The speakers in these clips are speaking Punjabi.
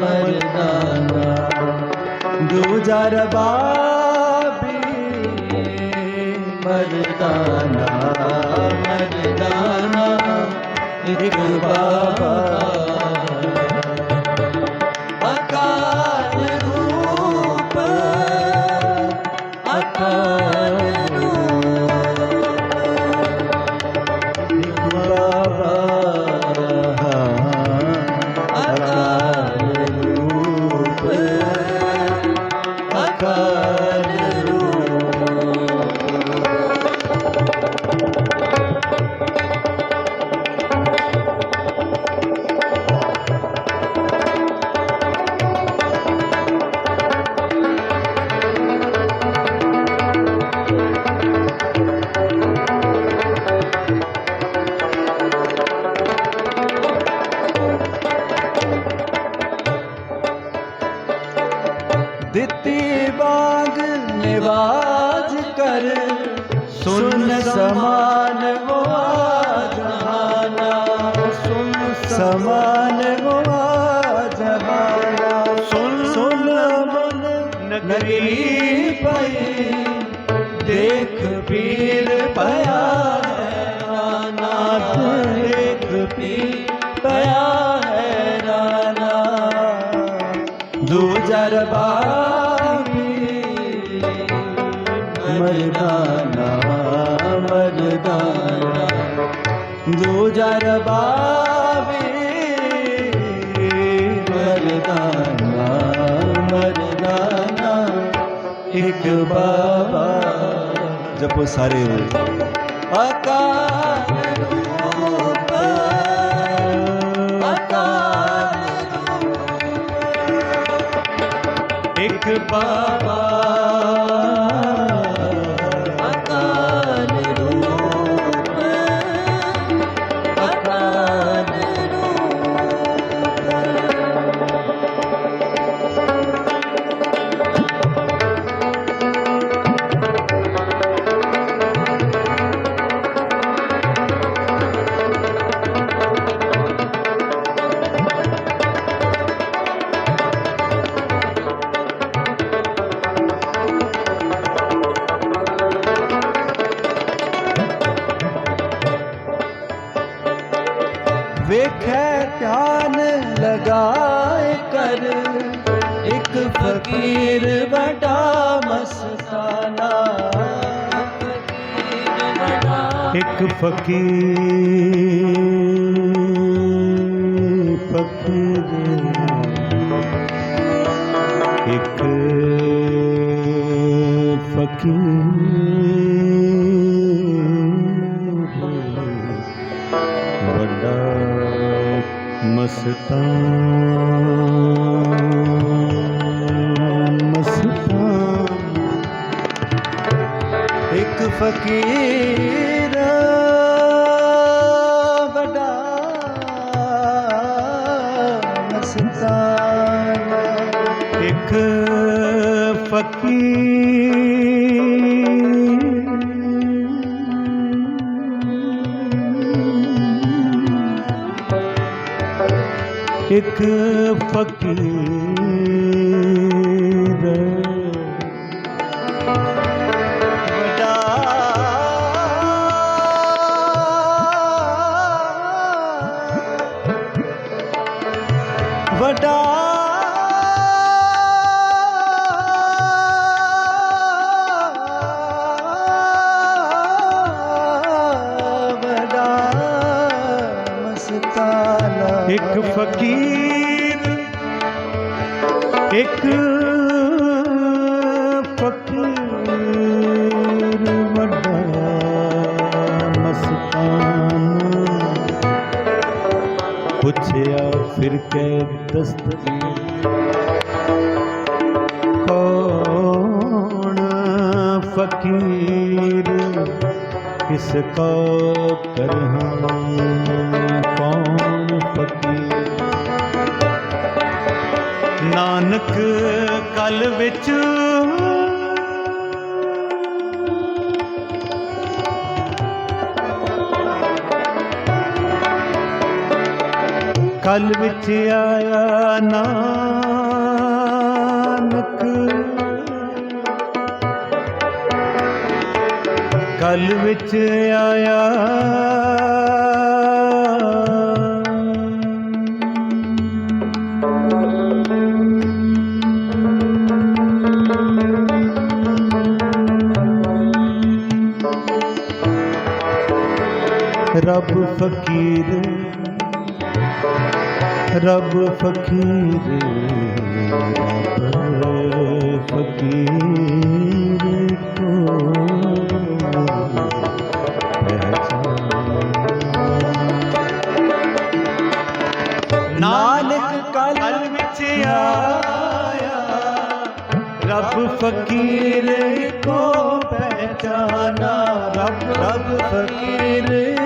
ਮਰਦਾਨਾ ਦੂਜਾ ਰਬਾਬੀ ਮਰਦਾਨਾ ਮਰਦਾਨਾ ਇੱਕ ਬਾਬਾ ਨਿਵਾਜ ਕਰ। ਸੁਨ ਸਮਾਨ ਮੁਆਜਹਾਨਾ ਸੁਨ ਸਮਾਨ ਮੁਆਜਹਾਨਾ ਸੁਨ ਸੁਨ ਮਨ ਨਗਰੀ ਪਈ ਦੇਖ ਪੀਰ ਪਿਆ ਬਾਬਾ ਜਪੋ ਸਾਰੇ ਅਕਾਲ ਰੂਪ ਅਕਾਲ ਇੱਕ ਬਾਬਾ ਫਕੀਰ ਬੜਾ ਮਸਤਾਨਾ। ਇੱਕ ਫਕੀਰ ਫਕੀਰ। ਇੱਕ ਫਕੀਰ ਵੱਡਾ ਮਸਤਾਨ। ਫਕੀਰ ਬੜਾ ਮਸਤਾਨਾ ਇੱਕ ਫਕੀਰ। ਇੱਕ ਫਕੀਰ। ਪੁੱਛਿਆ ਫਿਰ ਕਹਿ ਦਸਤਰੀ ਕੌਣ ਫਕੀਰ? ਕਿਸ ਕਾ ਕਰਹਾਂ? ਕੌਣ ਫਕੀਰ? ਨਾਨਕ ਕਲ ਵਿੱਚ ਕਲ ਵਿੱਚ ਆਇਆ ਨਾਨਕ। ਕਲ ਵਿੱਚ ਆਇਆ ਰੱਬ ਫਕੀਰ। रब फकीर रब फकीर को नानक कल बिच आया रब फकीर को पहचाना रब रब फकीर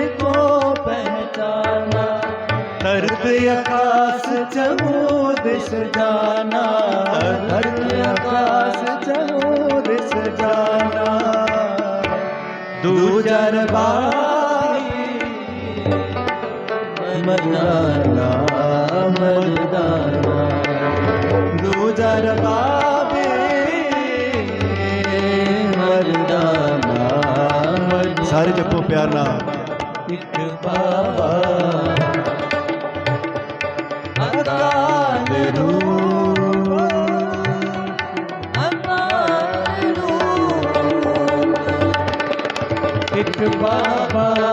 ਦਰਦ ਆਕਾਸ ਚਮੋਦ ਸਜਾਨਾ। ਦਰਦ ਆਕਾਸ ਚਮੋਦ ਸਜਾਨਾ। ਦੂਜਰ ਬਾਈ ਮਰਦਾਨਾ ਮਰਦਾਨਾ ਦੂਜਰ ਬਾਬੇ ਮਰਦਾਨਾ ਸਾਰੇ ਜੱਪੋ ਪਿਆਰ ਨਾਲ। ਇੱਕ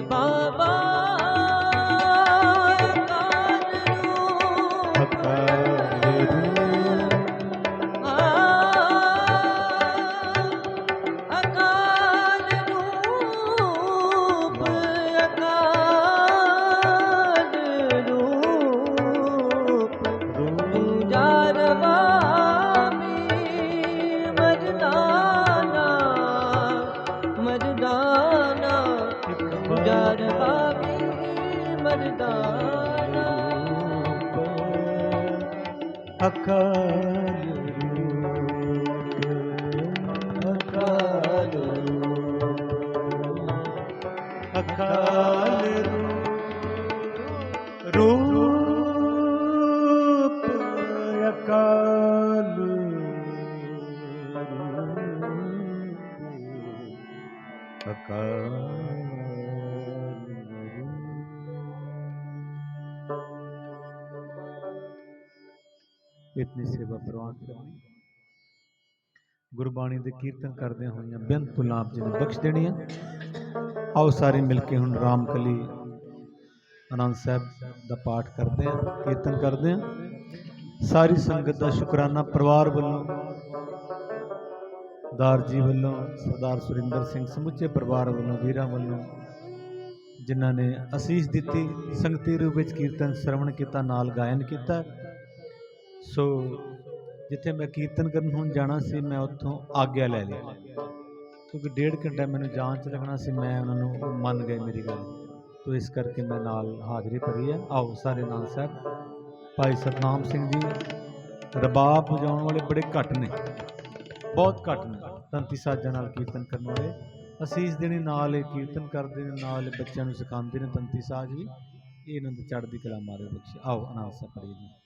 ਮਰਦਾਨਾ ਅਕਾਲ ਅਕਾਲ ਅਕਾਲ ਰੂਪ ਅਕਾਲ ਇਤਨੀ ਸੇਵਾ ਪ੍ਰਵਾਨ ਕਰਨੀ ਗੁਰਬਾਣੀ ਦੇ ਕੀਰਤਨ ਕਰਦਿਆਂ ਹੋਈਆਂ ਬੇਅੰਤ ਭੁੱਲਾਂ ਆਪ ਜੀ ਨੇ ਬਖਸ਼ ਦੇਣੀਆਂ। ਆਓ ਸਾਰੇ ਮਿਲ ਕੇ ਹੁਣ ਰਾਮਕਲੀ ਆਨੰਦ ਸਾਹਿਬ ਦਾ ਪਾਠ ਕਰਦੇ ਹਾਂ, ਕੀਰਤਨ ਕਰਦੇ ਹਾਂ। ਸਾਰੀ ਸੰਗਤ ਦਾ ਸ਼ੁਕਰਾਨਾ ਪਰਿਵਾਰ ਵੱਲੋਂ, ਦਾਰ ਜੀ ਵੱਲੋਂ, ਸਰਦਾਰ ਸੁਰਿੰਦਰ ਸਿੰਘ ਸਮੁੱਚੇ ਪਰਿਵਾਰ ਵੱਲੋਂ, ਵੀਰਾਂ ਵੱਲੋਂ, ਜਿਨ੍ਹਾਂ ਨੇ ਅਸੀਸ ਦਿੱਤੀ, ਸੰਗਤੀ ਰੂਪ ਵਿੱਚ ਕੀਰਤਨ ਸ਼ਰਵਣ ਕੀਤਾ, ਨਾਲ ਗਾਇਨ ਕੀਤਾ। ਸੋ ਜਿੱਥੇ ਮੈਂ ਕੀਰਤਨ ਕਰਨ ਹੁਣ ਜਾਣਾ ਸੀ, ਮੈਂ ਉੱਥੋਂ ਆਗਿਆ ਲੈ ਲਈ। ਕਿਉਂਕਿ ਡੇਢ ਘੰਟਾ ਮੈਨੂੰ ਜਾਣ ਚ ਲੱਗਣਾ ਸੀ, ਮੈਂ ਉਹਨਾਂ ਨੂੰ ਮੰਨ ਗਏ ਮੇਰੀ ਗੱਲ। ਤੋ ਇਸ ਕਰਕੇ ਮੈਂ ਨਾਲ ਹਾਜ਼ਰੀ ਭਰੀ ਹੈ ਆਓ ਸਾਰੇ ਨਾਲ ਸਾਹਿਬ। ਭਾਈ ਸਤਨਾਮ ਸਿੰਘ ਜੀ, ਰਬਾਬ ਵਜਾਉਣ ਵਾਲੇ ਬੜੇ ਘੱਟ ਨੇ। ਬਹੁਤ ਘੱਟ ਨੇ। ਤੰਤੀ ਸਾਜਾਂ ਨਾਲ ਕੀਰਤਨ ਕਰਨ ਵਾਲੇ। ਅਸੀਸ ਦੇਣੀ ਨਾਲ ਇਹ ਕੀਰਤਨ ਕਰਦੇ ਨੇ, ਨਾਲ ਬੱਚਿਆਂ ਨੂੰ ਸਿਖਾਉਂਦੇ ਨੇ ਤੰਤੀ ਸਾਜ ਵੀ। ਇਹ ਇਹਨਾਂ ਦੀ ਚੜ੍ਹਦੀ ਕਲਾ ਮਾਰੇ ਬਖਸ਼। ਆਓ ਅਨਾਸ ਸਾਹਿਬ ਪੜ੍ਹੀਏ ਜੀ।